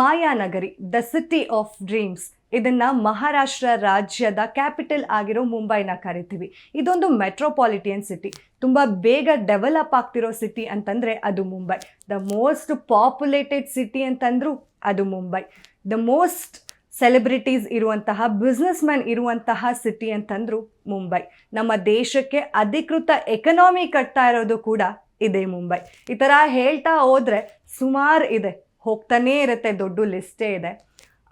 ಮಾಯಾನಗರಿ, the city of dreams. ಇದನ್ನ ಮಹಾರಾಷ್ಟ್ರ ರಾಜ್ಯದ capital ಆಗಿರೋ ಮುಂಬೈನ ಕರಿತೀವಿ. ಇದೊಂದು ಮೆಟ್ರೋಪಾಲಿಟಿಯನ್ ಸಿಟಿ. ತುಂಬ ಬೇಗ ಡೆವಲಪ್ ಆಗ್ತಿರೋ ಸಿಟಿ ಅಂತಂದರೆ ಅದು Mumbai. The most populated city ಅಂತಂದರೂ ಅದು ಮುಂಬೈ. ದ ಮೋಸ್ಟ್ ಸೆಲೆಬ್ರಿಟೀಸ್ ಇರುವಂತಹ ಬಿಸ್ನೆಸ್ ಮ್ಯಾನ್ ಇರುವಂತಹ ಸಿಟಿ ಅಂತಂದ್ರು ಮುಂಬೈ. ನಮ್ಮ ದೇಶಕ್ಕೆ ಅಧಿಕೃತ ಎಕನಾಮಿ ಕಟ್ತಾ ಇರೋದು ಕೂಡ ಇದೆ ಮುಂಬೈ. ಈ ಥರ ಹೇಳ್ತಾ ಹೋದರೆ ಸುಮಾರು ಇದೆ. ಹೋಗ್ತಾನೇ ಇರುತ್ತೆ, ದೊಡ್ಡ ಲಿಸ್ಟೇ ಇದೆ.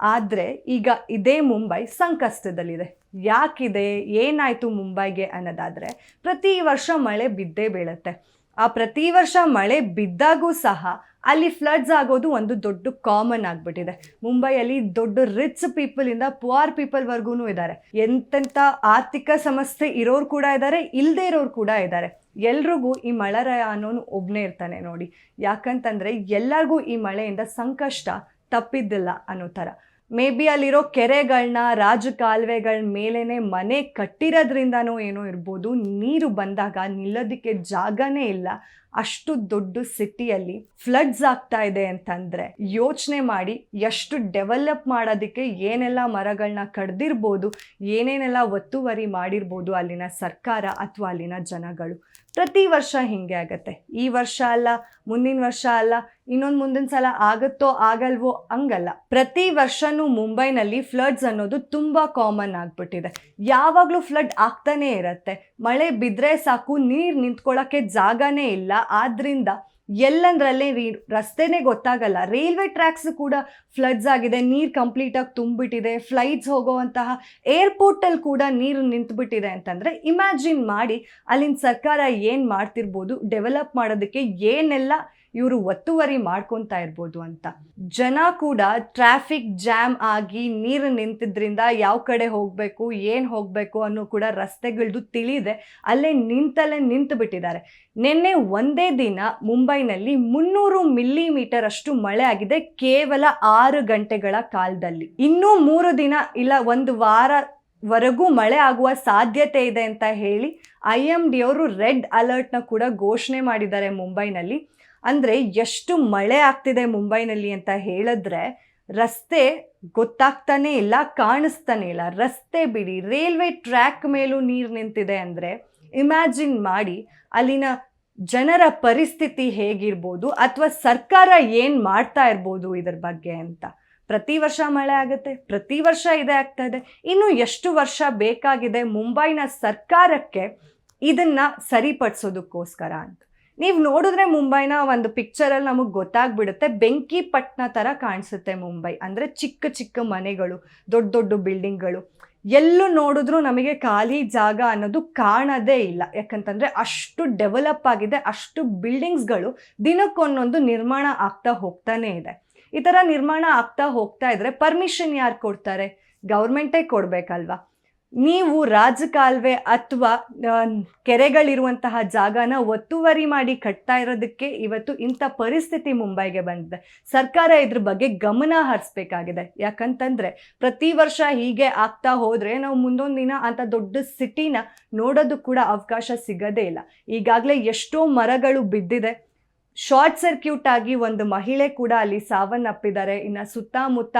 ಆದರೆ ಈಗ ಇದೇ ಮುಂಬೈ ಸಂಕಷ್ಟದಲ್ಲಿದೆ. ಯಾಕಿದೆ, ಏನಾಯಿತು ಮುಂಬೈಗೆ ಅನ್ನೋದಾದರೆ, ಪ್ರತಿ ವರ್ಷ ಮಳೆ ಬಿದ್ದೇ ಬೀಳುತ್ತೆ. ಆ ಪ್ರತಿ ವರ್ಷ ಮಳೆ ಬಿದ್ದಾಗೂ ಸಹ ಅಲ್ಲಿ ಫ್ಲಡ್ಸ್ ಆಗೋದು ಒಂದು ದೊಡ್ಡ ಕಾಮನ್ ಆಗಿಬಿಟ್ಟಿದೆ. ಮುಂಬೈಯಲ್ಲಿ ದೊಡ್ಡ ರಿಚ್ ಪೀಪಲಿಂದ ಪುವರ್ ಪೀಪಲ್ವರೆಗೂ ಇದ್ದಾರೆ. ಎಂತೆಂಥ ಆರ್ಥಿಕ ಸಮಸ್ಯೆ ಇರೋರು ಕೂಡ ಇದ್ದಾರೆ ಇಲ್ಲದೇ ಇರೋರು ಕೂಡ ಇದ್ದಾರೆ. ಎಲ್ರಿಗೂ ಈ ಮಳೆರಾಯ ಅನ್ನೋನು ಒಬ್ಬನೇ ಇರ್ತಾನೆ ನೋಡಿ. ಯಾಕಂತಂದರೆ ಎಲ್ಲರಿಗೂ ಈ ಮಳೆಯಿಂದ ಸಂಕಷ್ಟ ತಪ್ಪಿದ್ದಿಲ್ಲ ಅನ್ನೋ ಥರ. ಮೇ ಬಿ ಅಲ್ಲಿರೋ ಕೆರೆಗಳನ್ನ ರಾಜಕಾಲುವೆಗಳ ಮೇಲೇನೆ ಮನೆ ಕಟ್ಟಿರೋದ್ರಿಂದನೂ ಏನೋ ಇರ್ಬೋದು, ನೀರು ಬಂದಾಗ ನಿಲ್ಲೋದಕ್ಕೆ ಜಾಗನೇ ಇಲ್ಲ. ಅಷ್ಟು ದೊಡ್ಡ ಸಿಟಿಯಲ್ಲಿ ಫ್ಲಡ್ಸ್ ಆಗ್ತಾ ಇದೆ ಅಂತಂದ್ರೆ ಯೋಚನೆ ಮಾಡಿ ಎಷ್ಟು ಡೆವಲಪ್ ಮಾಡೋದಕ್ಕೆ ಏನೆಲ್ಲ ಮರಗಳನ್ನ ಕಡ್ದಿರ್ಬೋದು, ಏನೇನೆಲ್ಲ ಒತ್ತುವರಿ ಮಾಡಿರ್ಬೋದು ಅಲ್ಲಿನ ಸರ್ಕಾರ ಅಥವಾ ಅಲ್ಲಿನ ಜನಗಳು. ಪ್ರತಿ ವರ್ಷ ಹಿಂಗೆ ಆಗತ್ತೆ. ಈ ವರ್ಷ ಅಲ್ಲ, ಮುಂದಿನ ವರ್ಷ ಅಲ್ಲ, ಇನ್ನೊಂದು ಮುಂದಿನ ಸಲ ಆಗುತ್ತೋ ಆಗಲ್ವೋ ಹಂಗಲ್ಲ. ಪ್ರತಿ ವರ್ಷನೂ ಮುಂಬೈನಲ್ಲಿ ಫ್ಲಡ್ಸ್ ಅನ್ನೋದು ತುಂಬ ಕಾಮನ್ ಆಗಿಬಿಟ್ಟಿದೆ. ಯಾವಾಗಲೂ ಫ್ಲಡ್ ಆಗ್ತಾನೇ ಇರತ್ತೆ. ಮಳೆ ಬಿದ್ದರೆ ಸಾಕು, ನೀರು ನಿಂತ್ಕೊಳ್ಳೋಕ್ಕೆ ಜಾಗನೇ ಇಲ್ಲ. ಆದ್ರಿಂದ ಎಲ್ಲಂದ್ರಲ್ಲೇ ರಸ್ತೆನೇ ಗೊತ್ತಾಗಲ್ಲ. ರೈಲ್ವೆ ಟ್ರ್ಯಾಕ್ಸ್ ಕೂಡ ಫ್ಲಡ್ಸ್ ಆಗಿದೆ, ನೀರು ಕಂಪ್ಲೀಟಾಗಿ ತುಂಬಿಟ್ಟಿದೆ ಫ್ಲೈಟ್ಸ್ ಹೋಗುವಂತಹ ಏರ್ಪೋರ್ಟಲ್ಲಿ ಕೂಡ ನೀರು ನಿಂತುಬಿಟ್ಟಿದೆ ಅಂತಂದರೆ ಇಮ್ಯಾಜಿನ್ ಮಾಡಿ ಅಲ್ಲಿನ ಸರ್ಕಾರ ಏನು ಮಾಡ್ತಿರ್ಬೋದು ಡೆವಲಪ್ ಮಾಡೋದಕ್ಕೆ ಏನೆಲ್ಲ ಇವರು ಒತ್ತುವರಿ ಮಾಡ್ಕೊತಾ ಇರ್ಬೋದು ಅಂತ. ಜನ ಕೂಡ ಟ್ರಾಫಿಕ್ ಜಾಮ್ ಆಗಿ ನೀರು ನಿಂತಿದ್ರಿಂದ ಯಾವ ಕಡೆ ಹೋಗಬೇಕು, ಏನು ಹೋಗಬೇಕು ಅನ್ನೋ ಕೂಡ ರಸ್ತೆಗಳದ್ದು ತಿಳಿದೆ. ಅಲ್ಲೇ ನಿಂತಲ್ಲೇ ನಿಂತು ಬಿಟ್ಟಿದ್ದಾರೆ. ನಿನ್ನೆ ಒಂದೇ ದಿನ ಮುಂಬೈನಲ್ಲಿ ಮುನ್ನೂರು ಮಿಲಿಮೀಟರ್ ಅಷ್ಟು ಮಳೆ ಆಗಿದೆ ಕೇವಲ ಆರು ಗಂಟೆಗಳ ಕಾಲದಲ್ಲಿ. ಇನ್ನೂ ಮೂರು ದಿನ ಇಲ್ಲ, ಒಂದು ವಾರ ವರೆಗೂ ಮಳೆ ಆಗುವ ಸಾಧ್ಯತೆ ಇದೆ ಅಂತ ಹೇಳಿ ಐ ಎಂ ಡಿ ಅವರು ರೆಡ್ ಅಲರ್ಟ್ನ ಕೂಡ ಘೋಷಣೆ ಮಾಡಿದ್ದಾರೆ ಮುಂಬೈನಲ್ಲಿ. ಅಂದರೆ ಎಷ್ಟು ಮಳೆ ಆಗ್ತಿದೆ ಮುಂಬೈನಲ್ಲಿ ಅಂತ ಹೇಳಿದ್ರೆ ರಸ್ತೆ ಗೊತ್ತಾಗ್ತಾನೇ ಇಲ್ಲ, ಕಾಣಿಸ್ತಾನೆ ಇಲ್ಲ. ರಸ್ತೆ ಬಿಡಿ, ರೈಲ್ವೆ ಟ್ರ್ಯಾಕ್ ಮೇಲೂ ನೀರು ನಿಂತಿದೆ ಅಂದರೆ ಇಮ್ಯಾಜಿನ್ ಮಾಡಿ ಅಲ್ಲಿನ ಜನರ ಪರಿಸ್ಥಿತಿ ಹೇಗಿರ್ಬೋದು ಅಥವಾ ಸರ್ಕಾರ ಏನು ಮಾಡ್ತಾ ಇರ್ಬೋದು ಇದ್ರ ಬಗ್ಗೆ ಅಂತ. ಪ್ರತಿ ವರ್ಷ ಮಳೆ ಆಗುತ್ತೆ, ಪ್ರತಿ ವರ್ಷ ಇದೇ ಆಗ್ತಾ ಇದೆ. ಇನ್ನು ಎಷ್ಟು ವರ್ಷ ಬೇಕಾಗಿದೆ ಮುಂಬೈನ ಸರ್ಕಾರಕ್ಕೆ ಇದನ್ನು ಸರಿಪಡಿಸೋದಕ್ಕೋಸ್ಕರ ಅಂತ. ನೀವು ನೋಡಿದ್ರೆ ಮುಂಬೈನ ಒಂದು ಪಿಕ್ಚರಲ್ಲಿ ನಮಗೆ ಗೊತ್ತಾಗ್ಬಿಡುತ್ತೆ. ಬೆಂಕಿ ಪಟ್ಟಣ ಥರ ಕಾಣಿಸುತ್ತೆ ಮುಂಬೈ. ಅಂದರೆ ಚಿಕ್ಕ ಚಿಕ್ಕ ಮನೆಗಳು, ದೊಡ್ಡ ದೊಡ್ಡ ಬಿಲ್ಡಿಂಗ್ಗಳು ಎಲ್ಲೂ ನೋಡಿದ್ರೂ ನಮಗೆ ಖಾಲಿ ಜಾಗ ಅನ್ನೋದು ಕಾಣದೇ ಇಲ್ಲ. ಯಾಕಂತಂದರೆ ಅಷ್ಟು ಡೆವಲಪ್ ಆಗಿದೆ, ಅಷ್ಟು ಬಿಲ್ಡಿಂಗ್ಸ್ಗಳು ದಿನಕ್ಕೊಂದೊಂದು ನಿರ್ಮಾಣ ಆಗ್ತಾ ಹೋಗ್ತಾನೇ ಇದೆ. ಈ ಥರ ನಿರ್ಮಾಣ ಆಗ್ತಾ ಹೋಗ್ತಾ ಇದ್ರೆ ಪರ್ಮಿಷನ್ ಯಾರು ಕೊಡ್ತಾರೆ? ಗೌರ್ಮೆಂಟೇ ಕೊಡಬೇಕಲ್ವಾ? ನೀವು ರಾಜಕಾಲುವೆ ಅಥವಾ ಕೆರೆಗಳಿರುವಂತಹ ಜಾಗನ ಒತ್ತುವರಿ ಮಾಡಿ ಕಟ್ತಾ ಇರೋದಕ್ಕೆ ಇವತ್ತು ಇಂಥ ಪರಿಸ್ಥಿತಿ ಮುಂಬೈಗೆ ಬಂದಿದೆ. ಸರ್ಕಾರ ಇದ್ರ ಬಗ್ಗೆ ಗಮನ ಹರಿಸ್ಬೇಕಾಗಿದೆ. ಯಾಕಂತಂದ್ರೆ, ಪ್ರತಿ ವರ್ಷ ಹೀಗೆ ಆಗ್ತಾ ಹೋದರೆ ನಾವು ಮುಂದೊಂದು ದಿನ ಅಂತ ದೊಡ್ಡ ಸಿಟಿನ ನೋಡೋದು ಕೂಡ ಅವಕಾಶ ಸಿಗೋದೇ ಇಲ್ಲ. ಈಗಾಗಲೇ ಎಷ್ಟೋ ಮರಗಳು ಬಿದ್ದಿದೆ. ಶಾರ್ಟ್ ಸರ್ಕ್ಯೂಟ್ ಆಗಿ ಒಂದು ಮಹಿಳೆ ಕೂಡ ಅಲ್ಲಿ ಸಾವನ್ನಪ್ಪಿದ್ದಾರೆ. ಇನ್ನು ಸುತ್ತಮುತ್ತ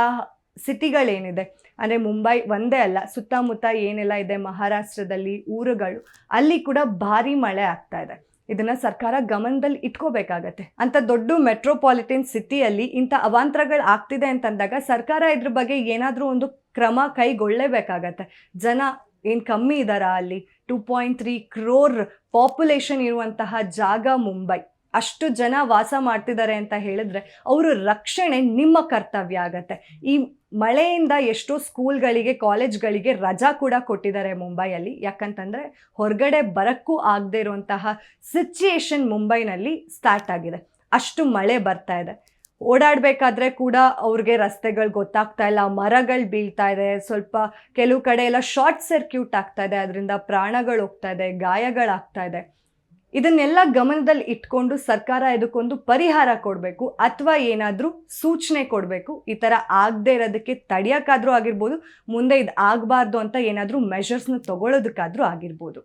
ಸಿಟಿಗಳೇನಿದೆ, ಅಂದರೆ ಮುಂಬೈ ಒಂದೇ ಅಲ್ಲ, ಸುತ್ತಮುತ್ತ ಏನೆಲ್ಲ ಇದೆ ಮಹಾರಾಷ್ಟ್ರದಲ್ಲಿ ಊರುಗಳು, ಅಲ್ಲಿ ಕೂಡ ಭಾರಿ ಮಳೆ ಆಗ್ತಾ ಇದೆ. ಇದನ್ನು ಸರ್ಕಾರ ಗಮನದಲ್ಲಿ ಇಟ್ಕೋಬೇಕಾಗತ್ತೆ. ಅಂತ ದೊಡ್ಡ ಮೆಟ್ರೋಪಾಲಿಟನ್ ಸಿಟಿಯಲ್ಲಿ ಇಂಥ ಅವಾಂತರಗಳು ಆಗ್ತಿದೆ ಅಂತಂದಾಗ ಸರ್ಕಾರ ಇದ್ರ ಬಗ್ಗೆ ಏನಾದರೂ ಒಂದು ಕ್ರಮ ಕೈಗೊಳ್ಳಲೇಬೇಕಾಗತ್ತೆ ಜನ ಏನು ಕಮ್ಮಿ ಇದ್ದಾರಾ ಅಲ್ಲಿ? Two point three crore population ಇರುವಂತಹ ಜಾಗ ಮುಂಬೈ. ಅಷ್ಟು ಜನ ವಾಸ ಮಾಡ್ತಿದ್ದಾರೆ ಅಂತ ಹೇಳಿದ್ರೆ, ಅವರ ರಕ್ಷಣೆ ನಿಮ್ಮ ಕರ್ತವ್ಯ ಆಗತ್ತೆ. ಈ ಮಳೆಯಿಂದ ಎಷ್ಟೋ ಸ್ಕೂಲ್ಗಳಿಗೆ, ಕಾಲೇಜ್ಗಳಿಗೆ ರಜಾ ಕೂಡ ಕೊಟ್ಟಿದ್ದಾರೆ ಮುಂಬೈಯಲ್ಲಿ. ಯಾಕಂತಂದರೆ ಹೊರಗಡೆ ಬರೋಕ್ಕೂ ಆಗದೆ ಇರುವಂತಹ ಸಿಚುಯೇಷನ್ ಮುಂಬೈನಲ್ಲಿ ಸ್ಟಾರ್ಟ್ ಆಗಿದೆ. ಅಷ್ಟು ಮಳೆ ಬರ್ತಾ ಇದೆ. ಓಡಾಡಬೇಕಾದ್ರೆ ಕೂಡ ಅವ್ರಿಗೆ ರಸ್ತೆಗಳು ಗೊತ್ತಾಗ್ತಾ ಇಲ್ಲ, ಮರಗಳು ಬೀಳ್ತಾ ಇದೆ, ಸ್ವಲ್ಪ ಕೆಲವು ಕಡೆ ಎಲ್ಲ ಶಾರ್ಟ್ ಸರ್ಕ್ಯೂಟ್ ಆಗ್ತಾ ಇದೆ, ಅದರಿಂದ ಪ್ರಾಣಗಳು ಹೋಗ್ತಾ ಇದೆ, ಗಾಯಗಳಾಗ್ತಾ ಇದೆ. ಇದನ್ನೆಲ್ಲ ಗಮನದಲ್ಲಿ ಇಟ್ಕೊಂಡು ಸರ್ಕಾರ ಇದಕ್ಕೊಂದು ಪರಿಹಾರ ಕೊಡಬೇಕು, ಅಥವಾ ಏನಾದರೂ ಸೂಚನೆ ಕೊಡಬೇಕು. ಈ ಥರ ಆಗದೆ ಇರೋದಕ್ಕೆ ತಡೆಯೋಕ್ಕಾದ್ರೂ ಆಗಿರ್ಬೋದು, ಮುಂದೆ ಇದು ಆಗಬಾರ್ದು ಅಂತ ಏನಾದರೂ ಮೆಷರ್ಸ್ನ ತಗೊಳ್ಳೋದಕ್ಕಾದ್ರೂ ಆಗಿರ್ಬೋದು.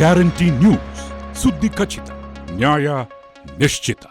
ಗ್ಯಾರಂಟಿ ನ್ಯೂಸ್ ಸುದ್ದಿ ಖಚಿತ ನ್ಯಾಯ ನಿಶ್ಚಿತ